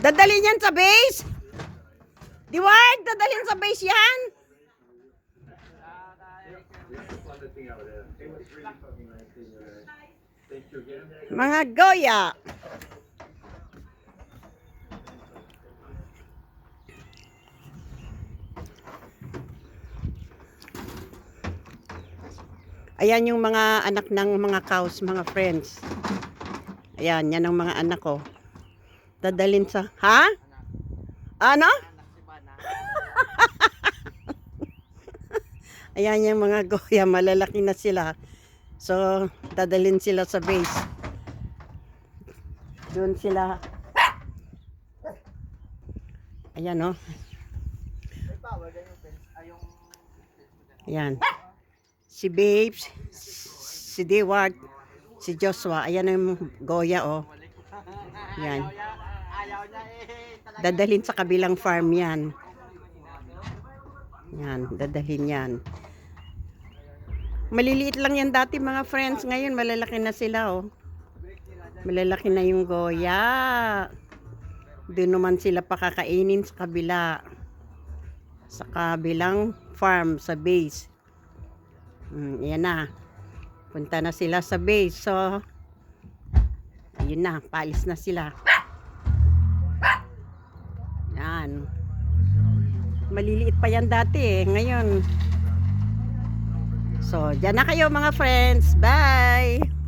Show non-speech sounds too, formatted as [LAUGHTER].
Dadalhin yan sa base? Diwag, dadalhin sa base yan? Mga goya. Ayan yung mga anak ng mga cows, mga friends. Ayan, yan ang mga anak ko. Dadalhin sa... Ha? Ano? [LAUGHS] Ayan yung mga goya, malalaki na sila. So, dadalhin sila sa base. Doon sila. Ayan, oh. Ayan. Si Babes, si Dewart, si Joshua. Ayan ang goya, oh. Ayan. Dadalhin sa kabilang farm yan. Yan, dadalhin yan. Maliliit lang yan dati mga friends. Ngayon malalaki na sila oh. Malalaki na yung goya. Doon naman sila pakakainin sa kabila. Sa kabilang farm, sa base. Mm, yan na. Punta na sila sa base. So, ayun na. Paalis na sila. Yan. Maliliit pa yan dati eh. Ngayon. So, dyan na kayo mga friends. Bye!